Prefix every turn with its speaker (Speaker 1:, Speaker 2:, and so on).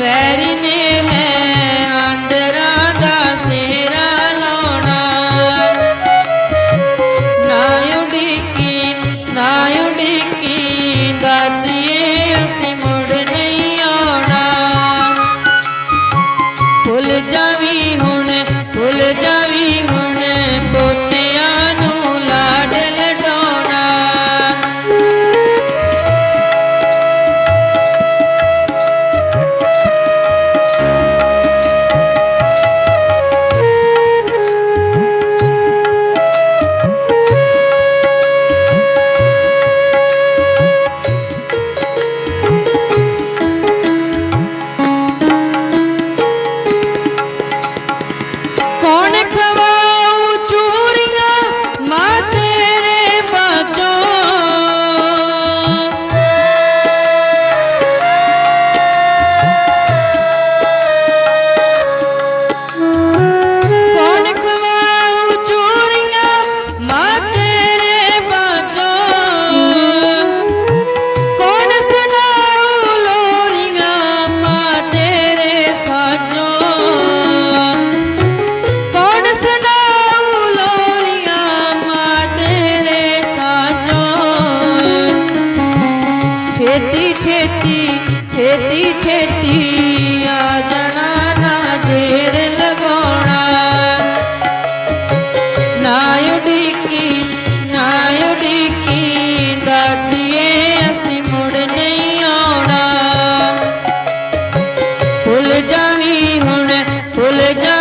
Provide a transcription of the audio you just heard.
Speaker 1: ਵੈਰ ਦਾ ਸਿਹਰਾ ਲਾਉਣਾ। ਨਾ ਉਡੀਕੀ ਨਾ ਅਸੀਂ ਮੁੜ ਨਹੀਂ ਆਉਣਾ। ਭੁੱਲ ਜਾਵੀ ਹੁਣ, ਭੁੱਲ ਜਾ ছেতি ছেতি ছেতি ছেতি আজনা না জের লগোড়া নায় ডিকি নায় ডিকি দাদিয়ে আসি মুড় ਨਹੀਂ ਆਉਣਾ ਭੁੱਲ ਜਾਵੀ ਹੁਣ ਭੁੱਲ ਜਾ